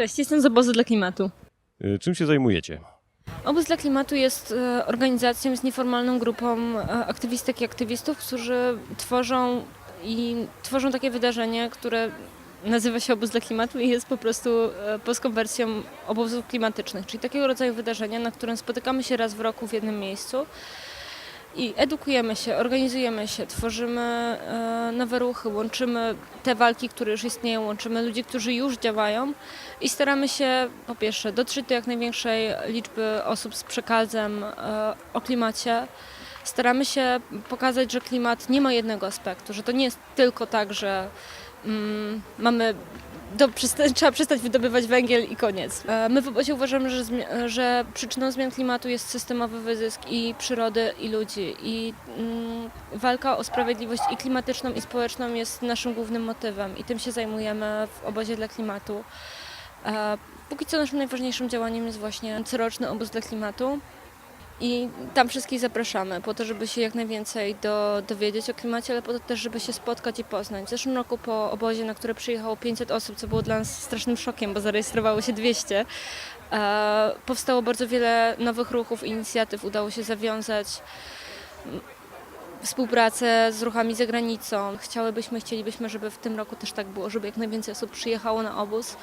Cześć, jestem z Obozu dla Klimatu. Y, Czym się zajmujecie? Obóz dla Klimatu jest e, organizacją, jest nieformalną grupą e, aktywistek i aktywistów, którzy tworzą i tworzą takie wydarzenie, które nazywa się Obóz dla Klimatu i jest po prostu e, polską wersją obozów klimatycznych, czyli takiego rodzaju wydarzenia, na którym spotykamy się raz w roku w jednym miejscu i edukujemy się, organizujemy się, tworzymy e, nowe ruchy, łączymy te walki, które już istnieją, łączymy ludzi, którzy już działają i staramy się po pierwsze dotrzeć do jak największej liczby osób z przekazem e, o klimacie. Staramy się pokazać, że klimat nie ma jednego aspektu, że to nie jest tylko tak, że mm, mamy do, trzeba przestać wydobywać węgiel i koniec. E, My w obozie uważamy, że, że przyczyną zmian klimatu jest systemowy wyzysk i przyrody, i ludzi. I mm, walka o sprawiedliwość i klimatyczną, i społeczną jest naszym głównym motywem i tym się zajmujemy w obozie dla klimatu. E, Póki co naszym najważniejszym działaniem jest właśnie coroczny obóz dla klimatu. I tam wszystkich zapraszamy po to, żeby się jak najwięcej do, dowiedzieć o klimacie, ale po to też, żeby się spotkać i poznać. W zeszłym roku po obozie, na które przyjechało 500 osób, co było dla nas strasznym szokiem, bo zarejestrowało się 200, e, powstało bardzo wiele nowych ruchów, inicjatyw, udało się zawiązać współpracę z ruchami za granicą. Chciałybyśmy, chcielibyśmy, żeby w tym roku też tak było, żeby jak najwięcej osób przyjechało na obóz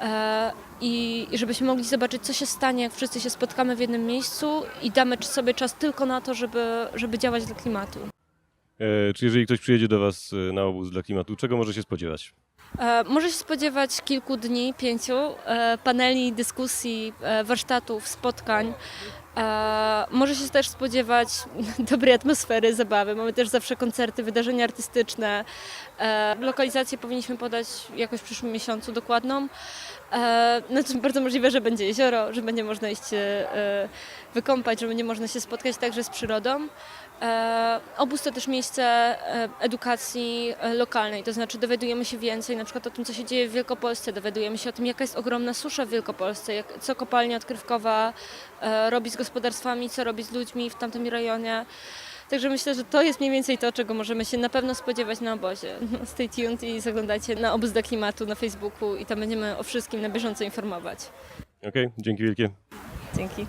e, i, żebyśmy mogli zobaczyć, co się stanie, jak wszyscy się spotkamy w jednym miejscu i damy sobie czas tylko na to, żeby, żeby działać dla klimatu. E, Czy jeżeli ktoś przyjedzie do Was e, na obóz dla klimatu, czego może się spodziewać? Może się spodziewać kilku dni, pięciu, paneli, dyskusji, warsztatów, spotkań. E, Może się też spodziewać dobrej atmosfery, zabawy. Mamy też zawsze koncerty, wydarzenia artystyczne. E, Lokalizację powinniśmy podać jakoś w przyszłym miesiącu dokładną. E, Znaczy bardzo możliwe, że będzie jezioro, że będzie można iść e, wykąpać, że będzie można się spotkać także z przyrodą. E, Obóz to też miejsce e, edukacji e, lokalnej, to znaczy dowiadujemy się więcej na przykład o tym, co się dzieje w Wielkopolsce, dowiadujemy się o tym, jaka jest ogromna susza w Wielkopolsce, jak, co kopalnia odkrywkowa e, robi z gospodarstwami, co robi z ludźmi w tamtym rejonie. Także myślę, że to jest mniej więcej to, czego możemy się na pewno spodziewać na obozie. Stay tuned i zaglądajcie na obóz dla klimatu na Facebooku i tam będziemy o wszystkim na bieżąco informować. Okej, dzięki wielkie. Dzięki.